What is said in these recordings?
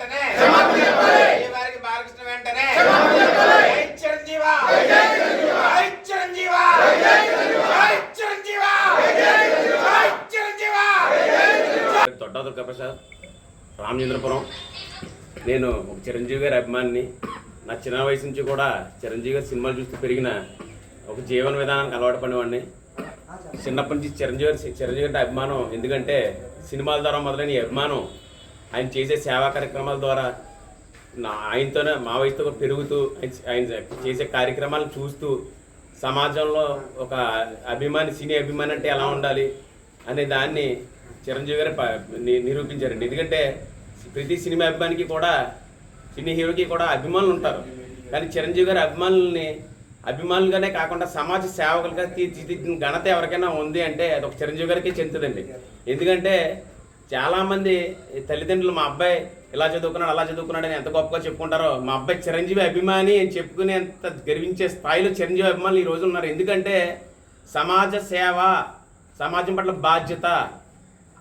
వెంటనే. ఈ వారికి బాలకృష్ణ వెంటనే. జై చిరంజీవ. జై చిరంజీవ. జై చిరంజీవ. జై చిరంజీవ. తొడ్డ దుర్గాప్రసాద్ రామచంద్రపురం. నేను ఒక చిరంజీవి గారి అభిమానిని. నా చిన్న వయసు నుంచి కూడా చిరంజీవి గారి సినిమాలు చూస్తూ పెరిగిన ఒక జీవన విధానానికి అలవాటు పడినవాడిని. చిన్నప్పటి నుంచి చిరంజీవి గారి చిరంజీవి గారి అభిమానం ఎందుకంటే సినిమాల ద్వారా మొదలైన అభిమానం ఆయన చేసే సేవా కార్యక్రమాల ద్వారా నా ఆయనతోనే మా వయసుతో పెరుగుతూ ఆయన- చేసే కార్యక్రమాలను చూస్తూ సమాజంలో ఒక అభిమాని సినీ అభిమాని అంటే ఎలా ఉండాలి అనే దాన్ని చిరంజీవి గారు నిరూపించారండి ఎందుకంటే ప్రతి సినిమా అభిమానికి కూడా సినీ హీరోకి కూడా అభిమానులు ఉంటారు. కానీ చిరంజీవి గారి అభిమానుల్ని అభిమానులుగానే కాకుండా సమాజ సేవకులుగా తీర్చిదిద్దిన ఘనత ఎవరికైనా ఉంది అంటే అది ఒక చిరంజీవి గారికి చెందుతుందండి. ఎందుకంటే చాలామంది తల్లిదండ్రులు మా అబ్బాయి ఇలా చదువుకున్నాడు అలా చదువుకున్నాడు అని ఎంత గొప్పగా చెప్పుకుంటారో. మా అబ్బాయి చిరంజీవి అభిమాని అని చెప్పుకునేంత గర్వించే స్థాయిలో చిరంజీవి అభిమానులు ఈ రోజు ఉన్నారు. ఎందుకంటే సమాజ సేవ సమాజం పట్ల బాధ్యత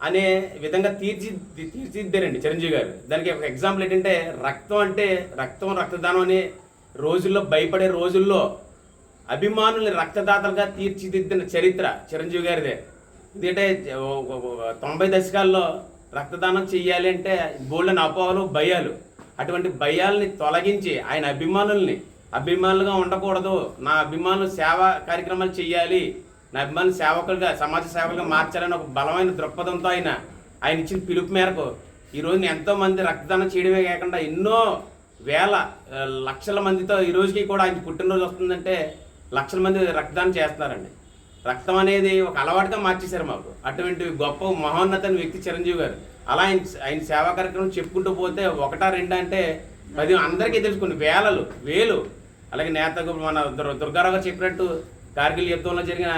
అనే విధంగా తీర్చి తీర్చిదిద్దారండి చిరంజీవి గారు. దానికి ఒక ఎగ్జాంపుల్ ఏంటంటే రక్తం అంటే రక్తం రక్తదానం అనే రోజుల్లో భయపడే రోజుల్లో అభిమానుల్ని రక్తదాతలుగా తీర్చిదిద్దిన చరిత్ర చిరంజీవి గారిదే. ఎందుకంటే తొంభై దశకాల్లో రక్తదానం చెయ్యాలి అంటే బోళ్ళని అపోహలు భయాలు. అటువంటి భయాల్ని తొలగించి ఆయన అభిమానుల్ని అభిమానులుగా ఉండకూడదు. నా అభిమానులు సేవా కార్యక్రమాలు చేయాలి నా అభిమానులు సేవకులుగా సమాజ సేవకులుగా మార్చాలని ఒక బలమైన దృక్పథంతో ఆయన ఆయన ఇచ్చిన పిలుపు మేరకు ఈ రోజున రక్తదానం చేయడమే కాకుండా ఎన్నో వేల లక్షల మందితో ఈ రోజుకి కూడా ఆయన పుట్టినరోజు వస్తుందంటే లక్షల మంది రక్తదానం చేస్తున్నారండి. రక్తం అనేది ఒక అలవాటుగా మార్చేశారు మాకు. అటువంటి గొప్ప మహోన్నతని వ్యక్తి చిరంజీవి గారు. అలా ఆయన ఆయన సేవా కార్యక్రమం చెప్పుకుంటూ పోతే ఒకటా రెండా అంటే పది అందరికీ తెలుసుకుని వేలలు వేలు. అలాగే నేతకు మన దుర్ దుర్గారావు గారు చెప్పినట్టు కార్గిల్ యుద్ధంలో జరిగిన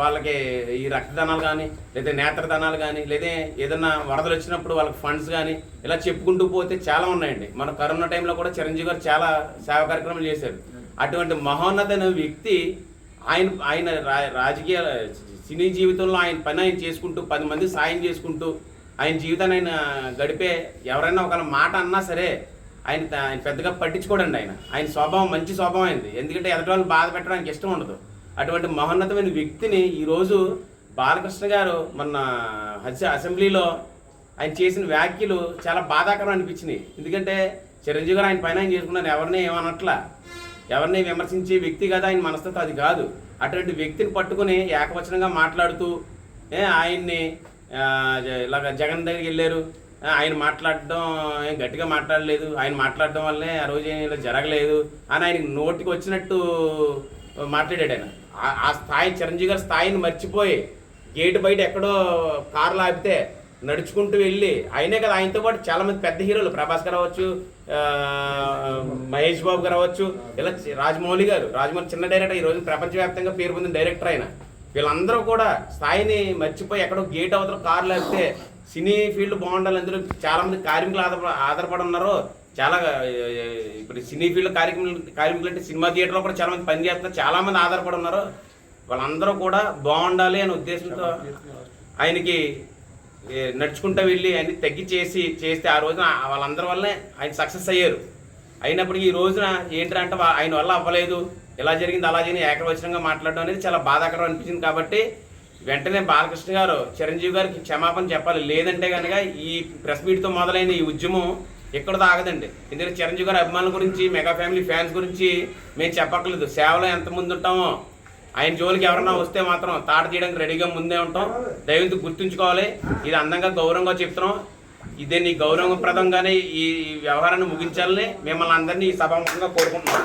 వాళ్ళకి ఈ రక్తదానాలు కానీ లేదా నేత్రదానాలు కానీ లేదా ఏదైనా వరదలు వచ్చినప్పుడు వాళ్ళకి ఫండ్స్ కానీ ఇలా చెప్పుకుంటూ పోతే చాలా ఉన్నాయండి. మన కరోనా టైంలో కూడా చిరంజీవి గారు చాలా సేవా కార్యక్రమాలు చేశారు. అటువంటి మహోన్నతైన వ్యక్తి ఆయన ఆయన రా- రాజకీయ సినీ జీవితంలో ఆయన పని ఆయన చేసుకుంటూ పది మంది సాయం చేసుకుంటూ ఆయన జీవితాన్ని ఆయన గడిపే ఎవరైనా ఒక మాట అన్నా సరే ఆయన ఆయన పెద్దగా పట్టించుకోడండి ఆయన. ఆయన స్వభావం మంచి స్వభావం అయింది ఎందుకంటే ఎదుటి వాళ్ళు బాధ పెట్టడానికి ఇష్టం ఉండదు. అటువంటి మహోన్నతమైన వ్యక్తిని ఈరోజు బాలకృష్ణ గారు మొన్న హజ్- అసెంబ్లీలో ఆయన చేసిన వ్యాఖ్యలు చాలా బాధాకరం అనిపించినాయి. ఎందుకంటే చిరంజీవి గారు ఆయన పైన ఆయన చేసుకున్నారు ఎవరిని ఏమనట్లా? ఎవరిని విమర్శించే వ్యక్తి కదా ఆయన మనస్తత్వం అది కాదు. అటువంటి వ్యక్తిని పట్టుకుని ఏకవచనంగా మాట్లాడుతూ ఆయన్ని ఇలాగ జగన్ దగ్గరికి వెళ్ళారు. ఆయన మాట్లాడడం ఏం గట్టిగా మాట్లాడలేదు. ఆయన మాట్లాడడం వల్లే ఆ రోజు ఏం ఇలా జరగలేదు అని ఆయనకి నోటికి వచ్చినట్టు మాట్లాడాడు ఆయన. ఆ- ఆ స్థాయి చిరంజీవి గారి స్థాయిని మర్చిపోయి గేటు బయట ఎక్కడో కార్లు ఆపితే నడుచుకుంటూ వెళ్ళి ఆయనే కదా ఆయనతో పాటు చాలామంది పెద్ద హీరోలు ప్రభాస్ గారు అవ్వచ్చు మహేష్ బాబు గారు అవ్వచ్చు ఇలా రాజమౌళి గారు రాజమౌళి చిన్న డైరెక్టర్ ఈ రోజు ప్రపంచవ్యాప్తంగా పేరు పొందిన డైరెక్టర్ ఆయన. వీళ్ళందరూ కూడా స్థాయిని మర్చిపోయి ఎక్కడో గేట్ అవతల కార్లు లేకపోతే సినీ ఫీల్డ్ బాగుండాలి అందులో చాలామంది కార్మికులు ఆధార ఆధారపడి ఉన్నారు చాలా ఇప్పుడు సినీ ఫీల్డ్ కార్మికులు కార్మికులు అంటే సినిమా థియేటర్లో కూడా చాలామంది పనిచేస్తున్నారు పని ఆధారపడి ఉన్నారు. వాళ్ళందరూ కూడా బాగుండాలి అనే ఉద్దేశంతో ఆయనకి నడుచుకుంటూ వెళ్ళి అన్ని తగ్గించేసి చేస్తే ఆ రోజున వాళ్ళందరి వల్లనే ఆయన సక్సెస్ అయ్యారు. అయినప్పటికీ ఈ రోజున ఏంటంటే అంటే ఆయన వల్ల అవ్వలేదు. ఇలా జరిగింది అలా జరిగింది ఏకవచనంగా మాట్లాడడం అనేది చాలా బాధాకరం అనిపించింది కాబట్టి వెంటనే బాలకృష్ణ గారు చిరంజీవి గారికి క్షమాపణ చెప్పాలి. లేదంటే కనుక ఈ ప్రెస్ మీట్తో మొదలైన ఈ ఉద్యమం ఎక్కడ తాగదండి ఎందుకంటే చిరంజీవి గారి అభిమానుల గురించి మెగా ఫ్యామిలీ ఫ్యాన్స్ గురించి మేము చెప్పక్కర్లేదు. సేవలో ఎంత ముందు ఉంటామో ఆయన జోలికి ఎవరన్నా వస్తే మాత్రం తాట తీయడానికి రెడీగా ముందే ఉంటాం. దయవించి గుర్తుంచుకోవాలి. ఇది అందంగా గౌరవంగా చెప్తున్నాం. ఇదే నీ గౌరవప్రదంగానే ఈ ఈ వ్యవహారాన్ని ముగించాలని మిమ్మల్ని అందరినీ ఈ సభాముఖంగా కోరుకుంటున్నాం.